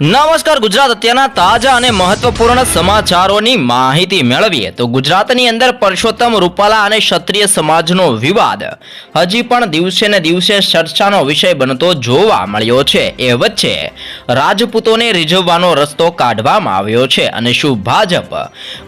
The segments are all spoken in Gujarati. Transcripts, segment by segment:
નમસ્કાર, ગુજરાત અત્યારના તાજા અને મહત્વપૂર્ણ સમાચારોની માહિતી મેળવીએ. તો ગુજરાતની અંદર પરસોત્તમ રૂપાલા અને ક્ષત્રિય સમાજનો વિવાદ. હજી પણ દિવસે ને દિવસે ચર્ચાનો વિષય બનતો જોવા મળ્યો છે. એ વચ્ચે રાજપૂતોને રીઝવવાનો રસ્તો કાઢવામાં આવ્યો છે. અને શું ભાજપ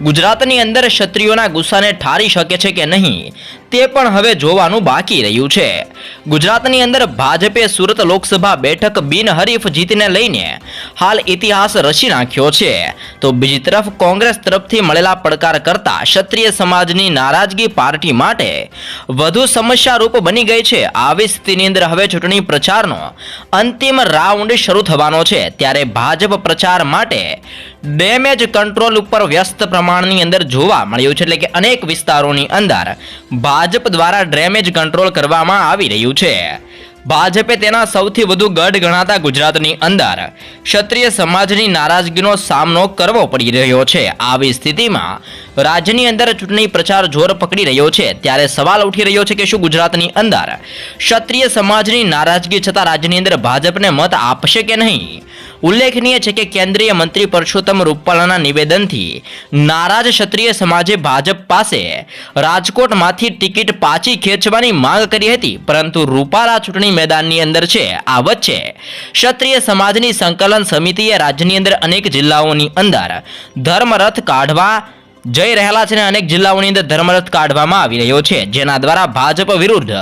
ગુજરાતની અંદર ક્ષત્રિયોના ગુસ્સાને ઠારી શકે છે કે નહીં, તે પણ હવે જોવાનું બાકી રહ્યું છે. ગુજરાતની અંદર ભાજપે સુરત લોકસભા બેઠક બિનહરીફ જીતને લઈને હાલ ઇતિહાસ રચી નાખ્યો છે. તો બીજી તરફ કોંગ્રેસ તરફથી મળેલા પડકાર કરતા ક્ષત્રિય સમાજની નારાજગી પાર્ટી માટે વધુ સમસ્યારૂપ બની ગઈ છે. આવી સ્થિતિની અંદર હવે ચૂંટણી પ્રચારનો અંતિમ રાઉન્ડ શરૂ થવાનો છે. ત્યારે ભાજપ પ્રચાર માટે ડેમેજ કંટ્રોલ ઉપર વ્યસ્ત પ્રમાણની અંદર જોવા મળ્યું છે. એટલે કે અનેક વિસ્તારોની અંદર ભાજપ દ્વારા ડેમેજ કંટ્રોલ કરવામાં આવી રહ્યું છે. ભાજપે તેના સૌથી વધુ ગઢ ગણાતા ગુજરાતની અંદર ક્ષત્રિય સમાજની નારાજગીનો સામનો કરવો પડી રહ્યો છે. આવી સ્થિતિમાં રાજ્યની અંદર ચૂંટણી પ્રચાર જોર પકડી રહ્યો છે. ત્યારે સવાલ ઉઠી રહ્યો છે કે શું ગુજરાતની અંદર ક્ષત્રિય સમાજની નારાજગી છતાં રાજ્યની અંદર ભાજપને મત આપશે કે નહીં? ઉલ્લેખનીય છે કે કેન્દ્રીય મંત્રી પરસોત્તમ રૂપાલાના નિવેદનથી નારાજ ક્ષત્રિય સમાજે ભાજપ પાસે રાજકોટમાંથી ટિકિટ પાછી ખેંચવાની માંગ કરી હતી, પરંતુ રૂપાલા ચૂંટણી મેદાનની અંદર છે, આ વચ્ચે ક્ષત્રિય સમાજની સંકલન સમિતિએ રાજ્યની અંદર અનેક જિલ્લાઓની અંદર ધર્મરથ કાઢવા જઈ રહેલા છે અને અનેક જિલ્લાઓની અંદર ધર્મરથ કાઢવામાં આવી રહ્યો છે, જેના દ્વારા ભાજપ વિરુદ્ધ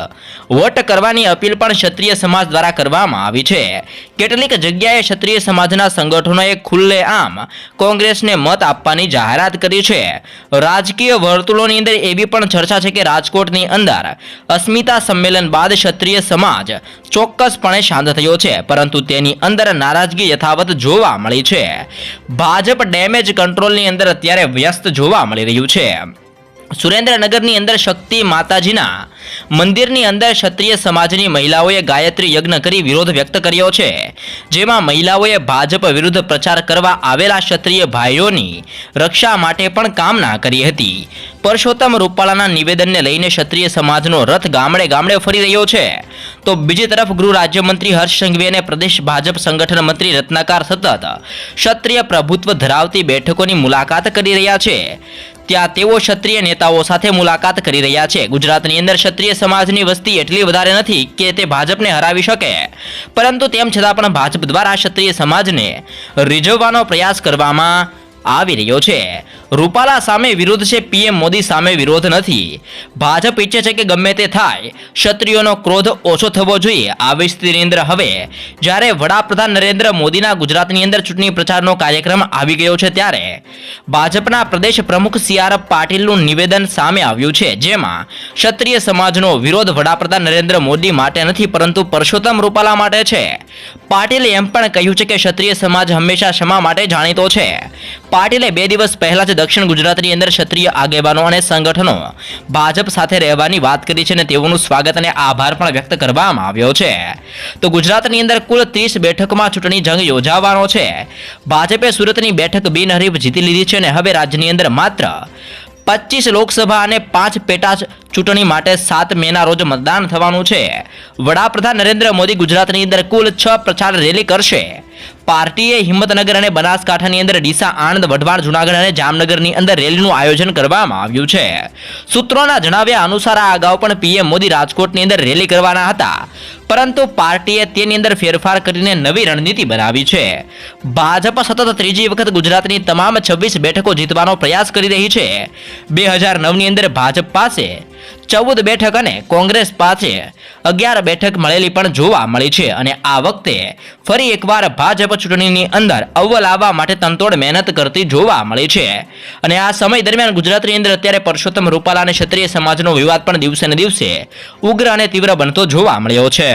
વોટ કરવાની અપીલ પણ ક્ષત્રિય સમાજ દ્વારા કરવામાં આવી છે. કેટલીક જગ્યાએ ક્ષત્રિય સમાજના સંગઠનોએ ખુલ્લે આમ કોંગ્રેસને મત આપવાની જાહેરાત કરી છે. રાજકીય વર્તુળોની અંદર એવી પણ ચર્ચા છે કે રાજકોટની અંદર અસ્મિતા સંમેલન બાદ ક્ષત્રિય સમાજ ચોક્કસપણે શાંત થયો છે, પરંતુ તેની અંદર નારાજગી યથાવત જોવા મળી છે. ભાજપ ડેમેજ કંટ્રોલની અંદર અત્યારે વ્યસ્ત જોવા મળી રહ્યું છે. સુરેન્દ્રનગરની અંદર શક્તિ માતાજીના મંદિરની અંદર ક્ષત્રિય સમાજની મહિલાઓએ ગાયત્રી યજ્ઞ કરી વિરોધ વ્યક્ત કર્યો છે. જેમાં મહિલાઓએ ભાજપ વિરુદ્ધ પ્રચાર કરવા આવેલા ક્ષત્રિય ભાઈઓની રક્ષા માટે પણ કામના કરી હતી. પરસોત્તમ રૂપાલાના નિવેદનને લઈને ક્ષત્રિય સમાજનો રથ ગામડે ગામડે ફરી રહ્યો છે. તો બીજી તરફ ગૃહ રાજ્યમંત્રી હર્ષ સંઘવી અને પ્રદેશ ભાજપ સંગઠન મંત્રી રત્નાકાર સતત ક્ષત્રિય પ્રભુત્વ ધરાવતી બેઠકોની મુલાકાત કરી રહ્યા છે. ત્યાં તેઓ ક્ષત્રિય નેતાઓ સાથે મુલાકાત કરી રહ્યા છે. ગુજરાતની અંદર ક્ષત્રિય સમાજની વસ્તી એટલી વધારે નથી કે તે ભાજપને હરાવી શકે. પરંતુ તેમ છતાં પણ ભાજપ દ્વારા ક્ષત્રિય સમાજને રીઝવવાનો પ્રયાસ કરવામાં આવી રહ્યો છે. રૂપાલા સામે વિરોધ છે, પીએમ મોદી સામે વિરોધ નથી. ભાજપ ઈચ્છે છે કે ગમે તે થાય, ક્ષત્રિયોનો ક્રોધ ઓછો થવો જોઈએ આવી સ્થિતિની હવે. જ્યારે વડાપ્રધાન નરેન્દ્ર મોદીના ગુજરાતની અંદર ચૂંટણી પ્રચારનો કાર્યક્રમ આવી ગયો છે ત્યારે, ભાજપના પ્રદેશ પ્રમુખ સી પાટીલનું નિવેદન સામે આવ્યું છે, જેમાં, ક્ષત્રિય સમાજનો વિરોધ વડાપ્રધાન નરેન્દ્ર મોદી માટે નથી, પરંતુ પરસોત્તમ રૂપાલા માટે છે. પાટીલે એમ પણ કહ્યું છે કે ક્ષત્રિય સમાજ હંમેશા ક્ષમા માટે જાણીતો છે. પાટીલે બે દિવસ પહેલા જ દક્ષિણ ગુજરાતની અંદર ક્ષત્રિય આગેવાનો અને સંગઠનો ભાજપ સાથે રહેવાની વાત કરી છે અને તેઓનું સ્વાગત અને આભાર પણ વ્યક્ત કરવામાં આવ્યો છે. તો ગુજરાતની અંદર કુલ ત્રીસ બેઠકમાં ચૂંટણી જંગ યોજાવાનો છે. ભાજપે સુરતની બેઠક બિનહરીફ જીતી લીધી છે અને હવે રાજ્યની અંદર માત્ર પચીસ લોકસભા અને પાંચ પેટા ચૂંટણી માટે સાત મેના રોજ મતદાન થવાનું છે. વડાપ્રધાન નરેન્દ્ર મોદી ગુજરાતની અંદર કુલ છ પ્રચાર રેલી કરશે. પાર્ટીએ હિંમતનગર અને બનાસકાંઠાની અંદર ડીસા આણંદ, વઢવાણ, જૂનાગઢ અને જામનગરની અંદર રેલીનું આયોજન કરવામાં આવ્યું છે. સૂત્રોના જણાવ્યા અનુસાર આ અગાઉ પણ પીએમ મોદી રાજકોટની અંદર રેલી કરવાના હતા. પરંતુ પાર્ટીએ તેની અંદર ફેરફાર કરીને નવી રણનીતિ બનાવી છે. ભાજપ સતત ત્રીજી વખત ગુજરાતની તમામ છવ્વીસ બેઠકો જીતવાનો પ્રયાસ કરી રહી છે. બે હજાર નવની અંદર ભાજપ પાસે ચૌદ બેઠક અને કોંગ્રેસ પાસે અગિયાર બેઠક મળેલી પણ જોવા મળી છે અને આ વખતે ફરી એકવાર ભાજપ ચૂંટણીની અંદર અવ્વલ આવવા માટે તનતોડ મહેનત કરતી જોવા મળે છે. અને આ સમય દરમિયાન ગુજરાતની અંદર અત્યારે પરસોત્તમ રૂપાલા અને ક્ષત્રિય સમાજનો વિવાદ પણ દિવસે ને દિવસે ઉગ્ર અને તીવ્ર બનતો જોવા મળ્યો છે.